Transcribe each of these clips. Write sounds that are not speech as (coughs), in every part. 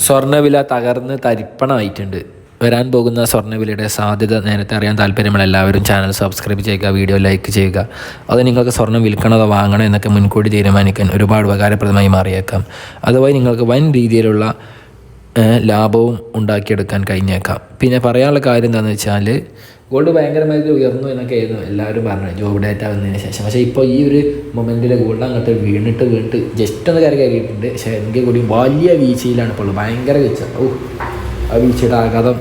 സ്വർണവില തകർന്ന് തരിപ്പണമായിട്ടുണ്ട്. വരാൻ പോകുന്ന സ്വർണവിലയുടെ സാധ്യത നേരത്തെ അറിയാൻ താല്പര്യമുള്ള എല്ലാവരും ചാനൽ സബ്സ്ക്രൈബ് ചെയ്യുക വീഡിയോ ലൈക്ക് ചെയ്യുക. അത് നിങ്ങൾക്ക് സ്വർണം വിൽക്കണതോ വാങ്ങണോ എന്നൊക്കെ മുൻകൂട്ടി തീരുമാനിക്കാൻ ഒരുപാട് ഉപകാരപ്രദമായി മാറിയേക്കാം. അതുപോലെ നിങ്ങൾക്ക് വൻ രീതിയിലുള്ള ലാഭവും ഉണ്ടാക്കിയെടുക്കാൻ കഴിഞ്ഞേക്കാം. പിന്നെ പറയാനുള്ള കാര്യം എന്താണെന്ന് വെച്ചാൽ ഗോൾഡ് ഭയങ്കരമായിട്ട് ഉയർന്നു എന്നൊക്കെ ആയിരുന്നു എല്ലാവരും പറഞ്ഞത് ജോബ് ഡേറ്റ വന്നതിന് ശേഷം. പക്ഷേ ഇപ്പോൾ ഈ ഒരു മൊമെന്റിൽ ഗോൾഡ് അങ്ങോട്ട് വീണിട്ട് വീണിട്ട് ജസ്റ്റ് ഒന്ന് കയറി കയറിയിട്ടുണ്ട്. പക്ഷേ എങ്കിൽ കൂടി വലിയ വീഴ്ചയിലാണ് ഇപ്പോൾ ഉള്ളത്. ഭയങ്കര വീഴ്ച. ഓ ആ വീഴ്ചയുടെ ആഘാതം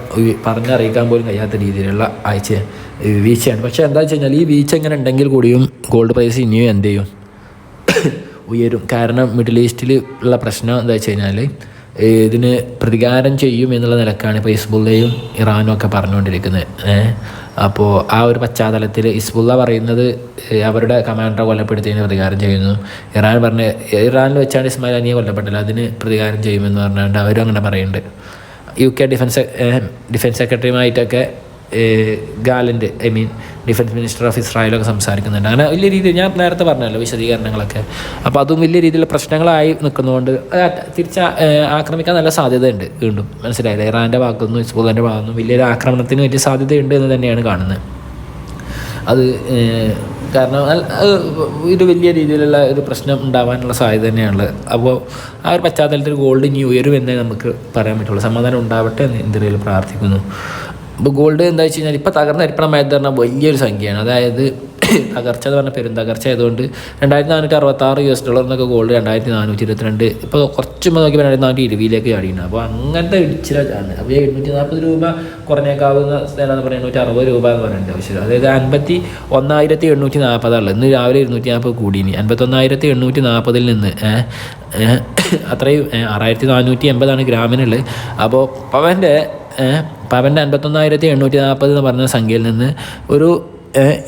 പറഞ്ഞറിയിക്കാൻ പോലും കഴിയാത്ത രീതിയിലുള്ള ആഴ്ച വീഴ്ചയാണ്. പക്ഷേ എന്താ വെച്ച് കഴിഞ്ഞാൽ ഈ വീഴ്ച ഇങ്ങനെ ഉണ്ടെങ്കിൽ കൂടിയും ഗോൾഡ് പ്രൈസ് ഇനിയും എന്ത് ചെയ്യും? (coughs) ഉയരും. കാരണം മിഡിൽ ഈസ്റ്റിൽ ഉള്ള പ്രശ്നം എന്താ വെച്ച് കഴിഞ്ഞാൽ ഇതിന് പ്രതികാരം ചെയ്യും എന്നുള്ള നിലക്കാണ് ഇപ്പോൾ ഹിസ്ബുള്ളയും ഇറാനും ഒക്കെ പറഞ്ഞുകൊണ്ടിരിക്കുന്നത്. അപ്പോൾ ആ ഒരു പശ്ചാത്തലത്തിൽ ഹിസ്ബുള്ള പറയുന്നത് അവരുടെ കമാൻഡറെ കൊല്ലപ്പെടുത്തിയതിന് പ്രതികാരം ചെയ്യുന്നു. ഇറാൻ പറഞ്ഞ ഇറാനിൽ വെച്ചാണ് ഇസ്മായിൽ അനിയെ കൊല്ലപ്പെട്ടത്. അതിന് പ്രതികാരം ചെയ്യുമെന്ന് പറഞ്ഞുകൊണ്ട് അവരും അങ്ങനെ പറയുന്നുണ്ട്. U K defence defence സെക്രട്ടറിയുമായിട്ടൊക്കെ Gallant I mean defence minister of ഇസ്രായേലൊക്കെ സംസാരിക്കുന്നുണ്ട്. അങ്ങനെ വലിയ രീതിയിൽ ഞാൻ നേരത്തെ പറഞ്ഞല്ലോ വിശദീകരണങ്ങളൊക്കെ. അപ്പോൾ അതും വലിയ രീതിയിൽ പ്രശ്നങ്ങളായി നിൽക്കുന്നതുകൊണ്ട് തിരിച്ച് ആക്രമിക്കാൻ നല്ല സാധ്യതയുണ്ട് വീണ്ടും. മനസ്സിലായില്ല? ഇറാന്റെ ഭാഗത്തുനിന്നും ഹിസ്ബുള്ളന്റെ ഭാഗത്തുനിന്നും വലിയൊരു ആക്രമണത്തിന് വലിയ സാധ്യതയുണ്ട് എന്ന് തന്നെയാണ് കാണുന്നത്. അത് കാരണം ഇത് വലിയ രീതിയിലുള്ള ഒരു പ്രശ്നം ഉണ്ടാവാനുള്ള സാധ്യത തന്നെയാണുള്ളത്. അപ്പോൾ ആ ഒരു പശ്ചാത്തലത്തിൽ ഗോൾഡ് ഇനി ഉയരുമെന്നേ നമുക്ക് പറയാൻ പറ്റുള്ളൂ. സമാധാനം ഉണ്ടാവട്ടെ എന്ന് ഇന്ത്യയിൽ പ്രാർത്ഥിക്കുന്നു. അപ്പോൾ ഗോൾഡ് എന്താ വെച്ച് കഴിഞ്ഞാൽ ഇപ്പോൾ തകർന്ന അരിപ്പണമായത് പറഞ്ഞാൽ വലിയൊരു സംഖ്യയാണ്. അതായത് (coughs) തകർച്ച എന്ന് പറഞ്ഞാൽ പെരും തകർച്ച ആയതുകൊണ്ട് രണ്ടായിരത്തി നാനൂറ്റി അറുപത്താറ് യു എസ് ഡോളർ എന്നൊക്കെ ഗോൾഡ് രണ്ടായിരത്തി നാനൂറ്റി ഇരുപത്തിരണ്ട് ഇപ്പോൾ കുറച്ച് മുതൽ നോക്കിയപ്പോൾ രണ്ടായിരത്തി നാനൂറ്റി ഇരുപതിലേക്ക് ചാടിയാണ് അപ്പോൾ അങ്ങനത്തെ ഇടിച്ചിലാണ് അപ്പോൾ എഴുന്നൂറ്റി നാൽപ്പത് രൂപ കുറഞ്ഞേക്കാവുന്ന സ്ഥലം എന്ന് പറയുന്നത് എണ്ണൂറ്റി അറുപത് രൂപ എന്ന് പറയുന്നത് പക്ഷേ അതായത് അൻപത്തി ഒന്നായിരത്തി എണ്ണൂറ്റി നാൽപ്പതാണ് ഇന്ന് രാവിലെ ഇരുന്നൂറ്റി നാൽപ്പത് കൂടിയിനി. അൻപത്തൊന്നായിരത്തി എണ്ണൂറ്റി നാൽപ്പതിൽ നിന്ന് അത്രയും ആറായിരത്തി നാനൂറ്റി എൺപതാണ് ഗ്രാമിനുള്ളത്. അപ്പോൾ പവന്റെ പവന്റെ അൻപത്തൊന്നായിരത്തി എണ്ണൂറ്റി നാൽപ്പത് എന്ന് പറഞ്ഞ സംഖ്യയിൽ നിന്ന് ഒരു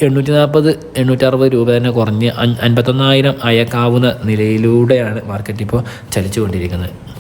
എണ്ണൂറ്റി നാൽപ്പത് എണ്ണൂറ്റി അറുപത് രൂപ തന്നെ കുറഞ്ഞ് അൻ- അൻപത്തൊന്നായിരം അയക്കാവുന്ന നിലയിലൂടെയാണ് മാർക്കറ്റ് ഇപ്പോൾ ചലിച്ചുകൊണ്ടിരിക്കുന്നത്.